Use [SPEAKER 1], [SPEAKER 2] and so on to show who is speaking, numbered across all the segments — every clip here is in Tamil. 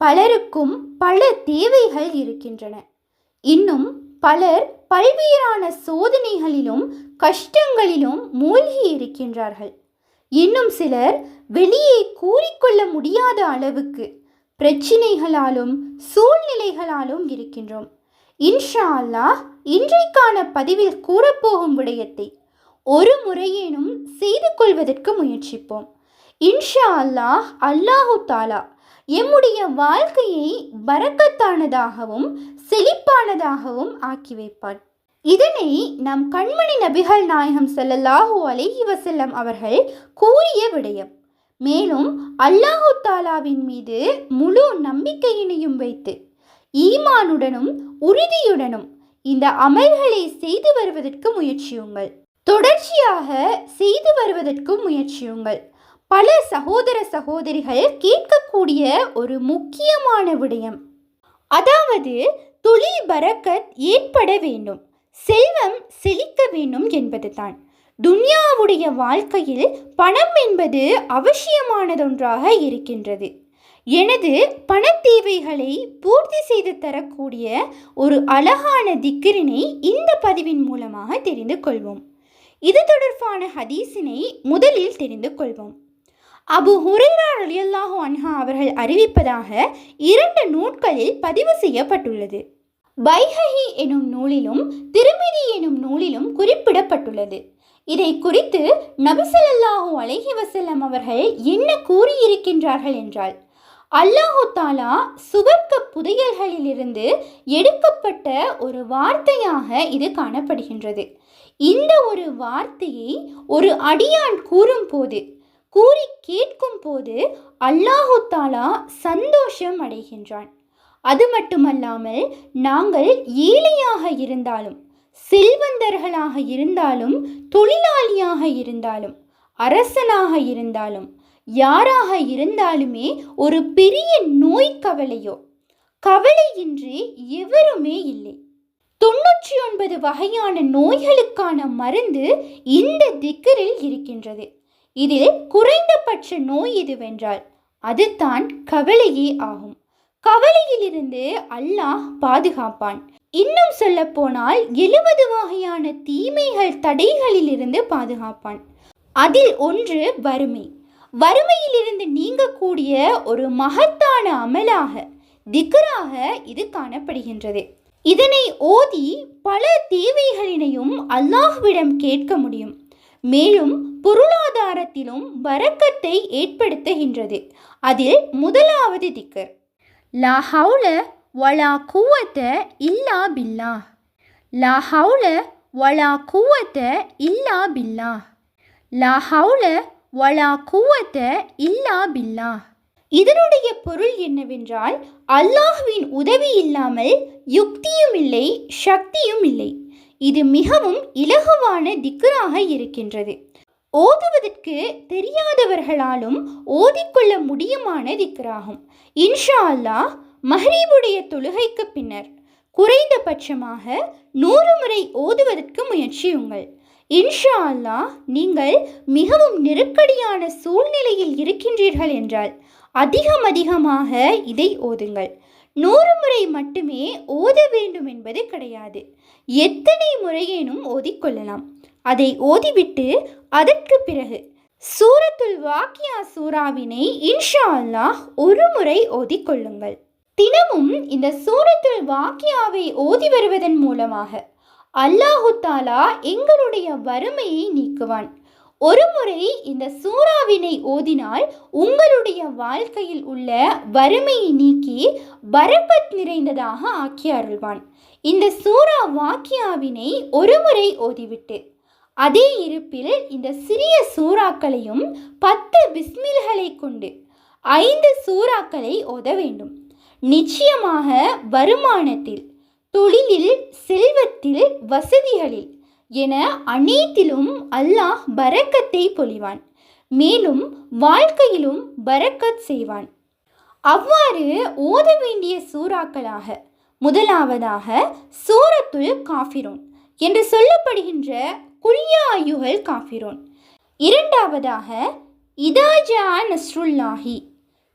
[SPEAKER 1] பலருக்கும் பல தேவைகள் இருக்கின்றன. இன்னும் பலர் பல்வேறான சோதனைகளிலும் கஷ்டங்களிலும் மூழ்கி இருக்கின்றார்கள். இன்னும் சிலர் வெளியே கூறிக்கொள்ள முடியாத அளவுக்கு பிரச்சினைகளாலும் சூழ்நிலைகளாலும் இருக்கின்றோம். இன்ஷா அல்லாஹ் இன்றைக்கான பதிவில் கூறப்போகும் விடயத்தை ஒரு முறையேனும் செய்து கொள்வதற்கு முயற்சிப்போம். இன்ஷா அல்லாஹ் அல்லாஹு தாலா எம்முடைய வாழ்க்கையை வரக்கத்தானதாகவும் செழிப்பானதாகவும் ஆக்கி வைப்பார். இதனை நம் கண்மணி நபிகள் நாயகம் செல்லல்லாஹூ அலைஹி வசல்லம் அவர்கள் கூறிய விடயம். மேலும் அல்லாஹு தாலாவின் மீது முழு நம்பிக்கையினையும் வைத்து ஈமானுடனும் உறுதியுடனும் இந்த அமல்களை செய்து வருவதற்கு முயற்சியுங்கள். தொடர்ச்சியாக செய்து வருவதற்கு முயற்சியுங்கள். பல சகோதர சகோதரிகள் கேட்கக்கூடிய ஒரு முக்கியமான விடயம். அதாவது தொழில் பரக்கத் ஏற்பட வேண்டும் செல்வம் செழிக்க வேண்டும் என்பதுதான். துன்யாவுடைய வாழ்க்கையில் பணம் என்பது அவசியமானதொன்றாக இருக்கின்றது. எனது பண தேவைகளை பூர்த்தி செய்து தரக்கூடிய ஒரு அழகான திக்கிரினை இந்த பதிவின் மூலமாக தெரிந்து கொள்வோம். இது தொடர்பான ஹதீஸினை முதலில் தெரிந்து கொள்வோம். அபு ஹுரைரா ரலியல்லாஹு அன்ஹா அவர்கள் அறிவிப்பதாக இரண்டு நூட்களில் பதிவு செய்யப்பட்டுள்ளது. பைஹஹி எனும் நூலிலும் திருமிதி எனும் நூலிலும் குறிப்பிடப்பட்டுள்ளது. இதை குறித்து நபிசல்லாஹு அலஹி வசல்லம் அவர்கள் என்ன கூறியிருக்கின்றார்கள் என்றால் அல்லாஹு தாலா சுவர்க்க புதையல்களிலிருந்து எடுக்கப்பட்ட ஒரு வார்த்தையாக இது காணப்படுகின்றது. இந்த ஒரு வார்த்தையை ஒரு அடியான் கூறும்போது கூறி கேட்கும் போது அல்லாஹு தாலா சந்தோஷம் அடைகின்றான். அது மட்டுமல்லாமல் நாங்கள் ஏழையாக இருந்தாலும் செல்வந்தர்களாக இருந்தாலும் தொழிலாளியாக இருந்தாலும் அரசனாக இருந்தாலும் யாராக இருந்தாலுமே ஒரு பெரிய நோய் கவலையோ கவலையின்றி எவருமே இல்லை. தொண்ணூற்றி ஒன்பது வகையான நோய்களுக்கான மருந்து இந்த திக்கரில் இருக்கின்றது. இதில் குறைந்தபட்ச நோய் எதுவென்றால் அதுதான் கவலையே ஆகும். கவலையிலிருந்து அல்லாஹ் பாதுகாப்பான். இன்னும் சொல்ல போனால் எழுபது வகையான தீமைகள் தடைகளிலிருந்து பாதுகாப்பான். அதில் ஒன்று வறுமை. வறுமையிலிருந்து நீங்கக்கூடிய ஒரு மகத்தான அமலாக திக்கராக இது காணப்படுகின்றது. இதனை ஓதி பல தேவைகளினையும் அல்லாஹ்விடம் கேட்க முடியும். மேலும் பொருளாதாரத்திலும் வரக்கத்தை ஏற்படுத்துகின்றது. அதில் முதலாவது திக்கர். லா ஹவுல வலா குவத்த இல்லா பில்லா. லா ஹவுல வலா குவத்த இல்லா பில்லா. லா ஹவுல வலா குவத்த இல்லா பில்லா. இதனுடைய பொருள் என்னவென்றால் அல்லாஹ்வின் உதவி இல்லாமல் யுக்தியும் இல்லை சக்தியும் இல்லை இது மிகவும் இலகுவான திக்கராக இருக்கின்றது. ஓதுவதற்கு தெரியாதவர்களாலும் ஓதிக்கொள்ள முடியுமான திக்கராகும். இன்ஷா அல்லாஹ் மஹரீபுடைய தொழுகைக்கு பின்னர் குறைந்தபட்சமாக நூறு முறை ஓதுவதற்கு முயற்சியுங்கள். இன்ஷா அல்லாஹ் நீங்கள் மிகவும் நெருக்கடியான சூழ்நிலையில் இருக்கின்றீர்கள் என்றால் அதிகம் அதிகமாக இதை ஓதுங்கள். நூறு முறை மட்டுமே ஓத வேண்டும் என்பது கிடையாது. எத்தனை முறையேனும் ஓதிக்கொள்ளலாம். அதை ஓதிவிட்டு அதற்கு பிறகு சூரத்துல் வாக்கியா சூறாவினை இன்ஷா அல்லாஹ் ஒரு முறை ஓதிக்கொள்ளுங்கள் தினமும் இந்த சூரத்துல் வாக்கியாவை ஓதி வருவதன் மூலமாக அல்லாஹு தாலா எங்களுடைய வறுமையை நீக்குவான். ஒரு முறை இந்த சூறாவினை ஓதினால் உங்களுடைய வாழ்க்கையில் உள்ள வறுமையை நீக்கி பரக்கத் நிறைந்ததாக ஆக்கி அருள்வான். இந்த சூறா வாக்கியாவினை ஒருமுறை ஓதிவிட்டு அதே இருப்பில் இந்த சிறிய சூறாக்களையும் பத்து பிஸ்மில்களை கொண்டு ஐந்து சூறாக்களை ஓத வேண்டும். நிச்சயமாக வருமானத்தில் தொழிலில் செல்வத்தில் வசதிகளில் என அனைத்திலும் அல்லாஹ் பரக்கத்தை பொழிவான். மேலும் வாழ்க்கையிலும் பரக்கத் செய்வான். அவ்வாறு ஓத வேண்டிய சூறாக்களாக முதலாவதாக சூரத்துல் காஃபிரோன் என்று சொல்லப்படுகின்ற குல்யா ஐயுகள் காஃபிரோன். இரண்டாவதாக இதாஜா நஸ்ருல்லாஹி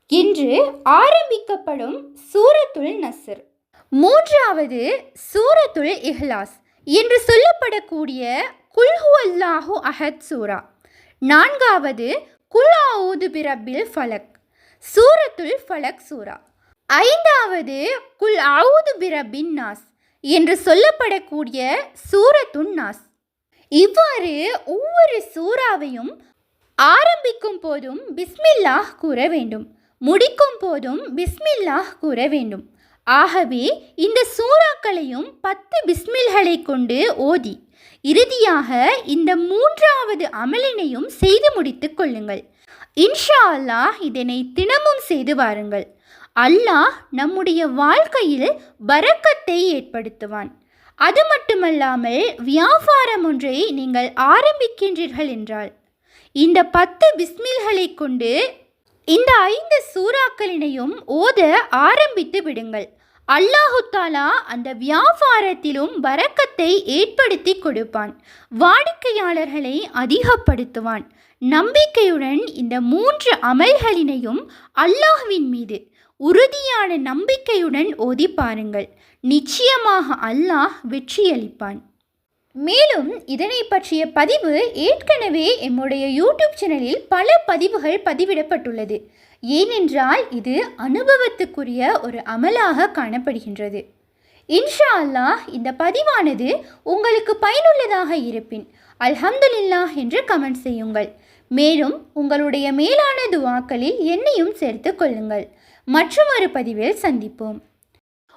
[SPEAKER 1] என்று ஆரம்பிக்கப்படும் சூரத்துல் நஸ்ர். மூன்றாவது சூரத்துல் இஹ்லாஸ் என்று சொல்லப்படக்கூடிய குல்ஹு அல்லாஹு அஹத் சூரா. நான்காவது குல் ஆவுது பிரபில் ஃபலக் சூரத்துல் ஃபலக் சூரா. ஐந்தாவது குல் ஆவுது பிரபின் நாஸ் என்று சொல்லப்படக்கூடிய சூரத்துன் நாஸ். இவ்வாறு ஒவ்வொரு சூறாவையும் ஆரம்பிக்கும் போதும் பிஸ்மில்லாஹ் கூற வேண்டும். முடிக்கும் போதும் பிஸ்மில்லாஹ் கூற வேண்டும். ஆகவே இந்த சூறாக்களையும் பத்து பிஸ்மில்களை கொண்டு ஓதி இறுதியாக இந்த மூன்றாவது அமலினையும் செய்து முடித்து கொள்ளுங்கள். இன்ஷா அல்லாஹ் இதனை தினமும் செய்து வாருங்கள். அல்லாஹ் நம்முடைய வாழ்க்கையில் பரக்கத்தை ஏற்படுத்துவான். அது மட்டுமல்லாமல் வியாபாரம் ஒன்றை நீங்கள் ஆரம்பிக்கின்றீர்கள் என்றால் இந்த பத்து பிஸ்மில்களை கொண்டு இந்த ஐந்து சூறாக்களினையும் ஓத ஆரம்பித்து விடுங்கள். அல்லாஹு தாலா அந்த வியாபாரத்திலும் வரக்கத்தை ஏற்படுத்தி கொடுப்பான். வாடிக்கையாளர்களை அதிகப்படுத்துவான். நம்பிக்கையுடன் இந்த மூன்று அமல்களினையும் அல்லாஹ்வின் மீது உறுதியான நம்பிக்கையுடன் ஓதி பாருங்கள். நிச்சயமாக அல்லாஹ் வெற்றியளிப்பான். மேலும் இதனை பற்றிய பதிவு ஏற்கனவே எம்முடைய யூடியூப் சேனலில் பல பதிவுகள் பதிவிடப்பட்டுள்ளது. ஏனென்றால் இது அனுபவத்துக்குரிய ஒரு அமலாக காணப்படுகின்றது. இன்ஷா அல்லாஹ் இந்த பதிவானது உங்களுக்கு பயனுள்ளதாக இருப்பின் அல்ஹம்துலில்லா என்று கமெண்ட் செய்யுங்கள். மேலும் உங்களுடைய மேலான துவாக்களில் என்னையும் சேர்த்து கொள்ளுங்கள். மற்றொரு பதிவில் சந்திப்போம்.